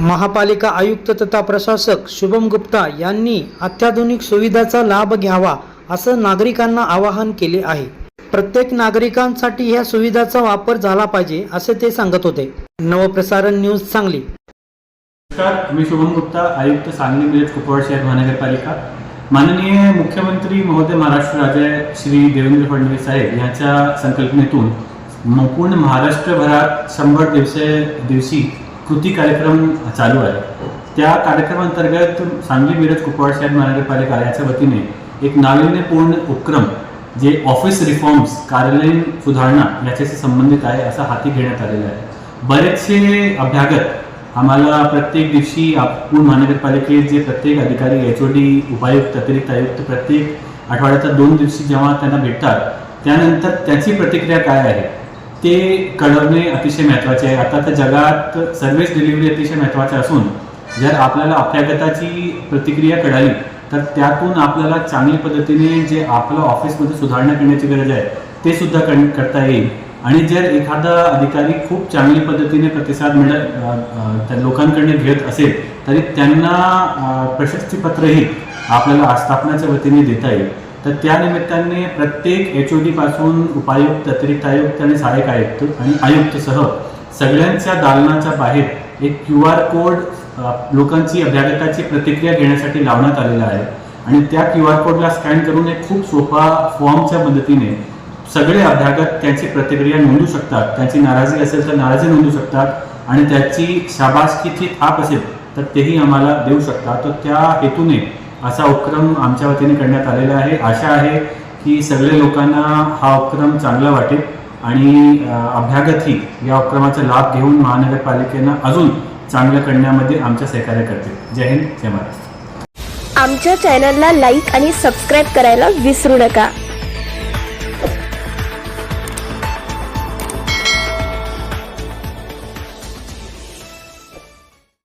महापालिका आयुक्त तथा प्रशासक शुभम गुप्ता यांनी अत्याधुनिक सुविधाचा लाभ घ्यावा असं नागरिकांना आवाहन केले आहे. प्रत्येक नागरिकांसाठी ह्या सुविधाचा वापर झाला पाहिजे असे ते सांगत होते. नवप्रसारण न्यूज सांगली. नमस्कार मी शुभम गुप्ता आयुक्त सांगली मिरज कुपवाड शहर महानगरपालिका. माननीय मुख्यमंत्री महोदय महाराष्ट्र राजे श्री देवेंद्र फडणवीस साहेब यांच्या संकल्पनेतून पूर्ण महाराष्ट्रभरात शंभर दिवसे दिवशी कृती कार्यक्रम चालू आहे. त्या कार्यक्रमांतर्गत सांगली मिरज कुपवाड शहर महानगरपालिका याच्या वतीने एक नाविन्यपूर्ण उपक्रम जे ऑफिस रिफॉर्म्स कार्यालयीन सुधारणा याच्याशी संबंधित आहे असा हाती घेण्यात आलेला आहे. बरेचसे अभ्यागत आम्हाला प्रत्येक दिवशी आपण महानगरपालिकेत जे प्रत्येक अधिकारी एच ओ डी उपायुक्त अतिरिक्त आयुक्त प्रत्येक आठवड्याच्या दोन दिवशी जेव्हा त्यांना भेटतात त्यानंतर त्याची प्रतिक्रिया काय आहे? ते कळवणे अतिशय महत्त्वाचे आहे. आता तर जगात सर्व्हिस डिलिव्हरी अतिशय महत्त्वाचे असून जर आपल्याला अभ्यागताची प्रतिक्रिया कळाली तर त्यातून आपल्याला चांगल्या पद्धतीने जे आपलं ऑफिसमध्ये सुधारणा करण्याची गरज आहे ते सुद्धा कर करता येईल. आणि जर एखादा अधिकारी खूप चांगली पद्धतीने प्रतिसाद मिळत त्या लोकांकडे घेत असेल तरी त्यांना प्रशस्तीपत्रही आपल्याला आस्थापनाच्या वतीने देता येईल. तर त्या निमित्ताने प्रत्येक एच ओ डी पासून उपायुक्त अतिरिक्त आयुक्त आणि सहाय्यक आयुक्त आणि आयुक्तसह सगळ्यांच्या दालनाच्या बाहेर एक क्यू आर कोड लोकांची अभ्यागताची प्रतिक्रिया घेण्यासाठी लावण्यात आलेला आहे. आणि त्या क्यू आर कोडला स्कॅन करून एक खूप सोपा फॉर्मच्या मदतीने सगळे अभ्यागत त्यांची प्रतिक्रिया नोंदू शकतात. त्यांची नाराजी असेल तर नाराजी नोंदू शकतात आणि त्याची शाबासकीची थाप असेल तर तेही आम्हाला देऊ शकतात. तर त्या हेतूने असा उपक्रम आमच्या वतीने करण्यात आलेला आहे. आशा आहे की सगळे लोकांना हा उपक्रम चांगला वाटेल आणि अभ्यागतही या उपक्रमाचा लाभ घेऊन महानगरपालिकेनं अजून चांगलं करण्यामध्ये आमच्या सहकार्य करतील. जय हिंद जय महाराष्ट्र. आमच्या चॅनलला लाईक आणि सबस्क्राईब करायला विसरू नका.